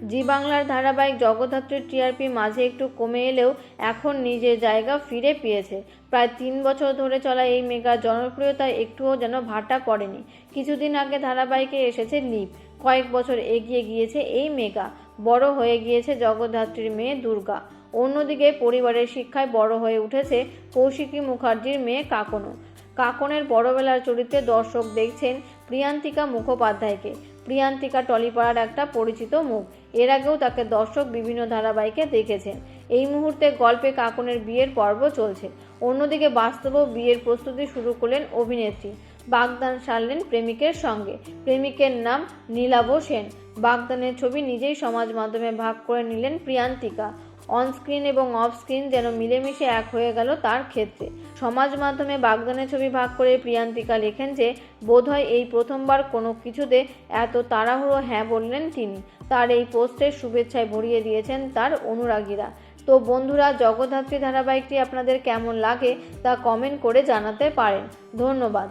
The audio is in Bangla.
জি বাংলার ধারাবাহিক জগদ্ধাত্রীর টিআরপি মাঝে একটু কমে এলেও এখন নিজের জায়গা ফিরে পেয়েছে। প্রায় তিন বছর ধরে চলা এই মেগার জনপ্রিয়তা একটুও যেন ভাটা পড়েনি। কিছুদিন আগে ধারাবাহিকে এসেছে লিপ। কয়েক বছর এগিয়ে গিয়েছে এই মেগা। বড় হয়ে গিয়েছে জগদ্ধাত্রীর মেয়ে দুর্গা। অন্যদিকে পরিবারের শিক্ষায় বড় হয়ে উঠেছে কৌশিকী মুখার্জির মেয়ে কাকনও কাকনের বড়বেলার চরিত্রে দর্শক দেখছেন প্রিয়ান্তিকা মুখোপাধ্যায়কে। প্রিয়ান্তিকা টলিপাড়ার একটা পরিচিত মুখ। এর আগেও তাকে দর্শক বিভিন্ন ধারাবাহিকে দেখেছেন এই মুহূর্তে গল্পে কাকনের বিয়ের পর্ব চলছে। অন্যদিকে বাস্তবেও বিয়ের প্রস্তুতি শুরু করলেন অভিনেত্রী। বাগদান সারলেন প্রেমিকের সঙ্গে। প্রেমিকের নাম নীলাভ সেন। বাগদানের ছবি নিজেই সমাজ মাধ্যমে ভাগ করে নিলেন প্রিয়ান্তিকা। অনস্ক্রিন এবং অফ স্ক্রিন যেন মিলেমিশে এক হয়ে গেল তার ক্ষেত্রে। সমাজ মাধ্যমে বাগদানের ছবি ভাগ করে প্রিয়ান্তিকা লেখেন যে, বোধহয় এই প্রথমবার কোনো কিছুতে এত তাড়াহুড়ো হ্যাঁ বললেন তিনি। তার এই পোস্টের শুভেচ্ছায় ভরিয়ে দিয়েছেন তার অনুরাগীরা। তো বন্ধুরা, জগদ্ধাত্রী ধারাবাহিকটি আপনাদের কেমন লাগে তা কমেন্ট করে জানাতে পারেন। ধন্যবাদ।